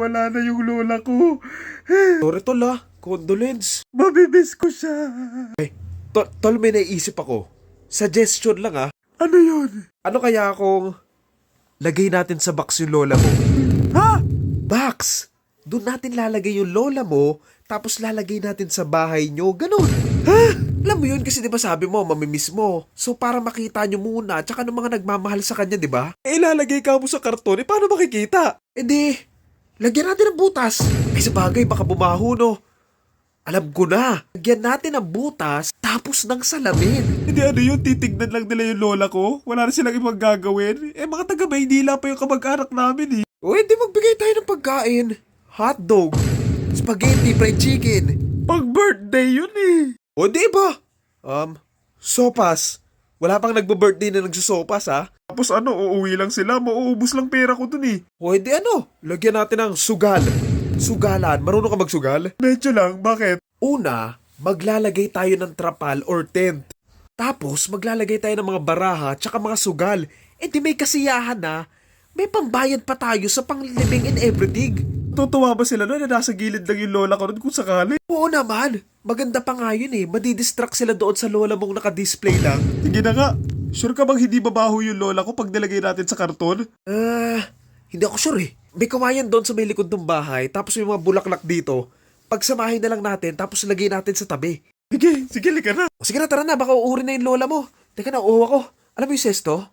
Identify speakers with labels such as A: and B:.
A: wala na yung lola ko.
B: Sorry tol ah, condolence.
A: Mabibis ko siya.
B: Tol, tol may naisip ako. Suggestion lang ah.
A: Ano yun?
B: Ano kaya kung lagay natin sa box yung lola mo?
A: Ha?
B: Box! Doon natin lalagay yung lola mo, tapos lalagay natin sa bahay nyo. Ganun. Ha? Alam mo yun kasi di ba sabi mo, mamimiss mo. So para makita nyo muna, tsaka ng mga nagmamahal sa kanya, di ba? Eh ilalagay ka mo sa karton, eh paano makikita? Eh di, lagyan natin ng butas. Ay sa bagay, baka bumaho no. Alam ko na. Lagyan natin ng butas, tapos ng salamin.
A: Hindi ano yun, titignan lang nila yung lola ko. Wala na silang ibang gagawin. Eh mga taga Maynila pa yung kamag-anak namin eh.
B: O hindi magbigay tayo ng pagkain. Hotdog, spaghetti, fried chicken.
A: Pag birthday yun eh.
B: O di ba? Um, sopas. Wala pang nagbo-birthday na nagsusopas ha?
A: Tapos ano, uuwi lang sila. Mauubos lang pera ko dun eh.
B: O ano? Lagyan natin ng sugal. Sugalan. Marunong ka magsugal?
A: Medyo lang, bakit?
B: Una, maglalagay tayo ng trapal or tent. Tapos, maglalagay tayo ng mga baraha tsaka mga sugal. Eh di may kasiyahan na. May pambayad pa tayo sa pangliving and everything.
A: Tutuwa ba sila no na nasa gilid lang yung lola ko nun kung sakali?
B: Oo naman. Maganda pa nga yun eh. Madidistract sila doon sa lola mong nakadisplay lang.
A: Sige na nga. Sure ka bang hindi babaho yung lola ko pag nilagay natin sa karton?
B: Ah, hindi ako sure eh. May kawayan doon sa may likod ng bahay, tapos may mga bulaklak dito. Pagsamahin na lang natin, tapos lagay natin sa tabi.
A: Sige, sige, lika na.
B: O sige na, tara na, baka uurin na yung lola mo. Teka na, uuwa ko. Alam mo yung sesto?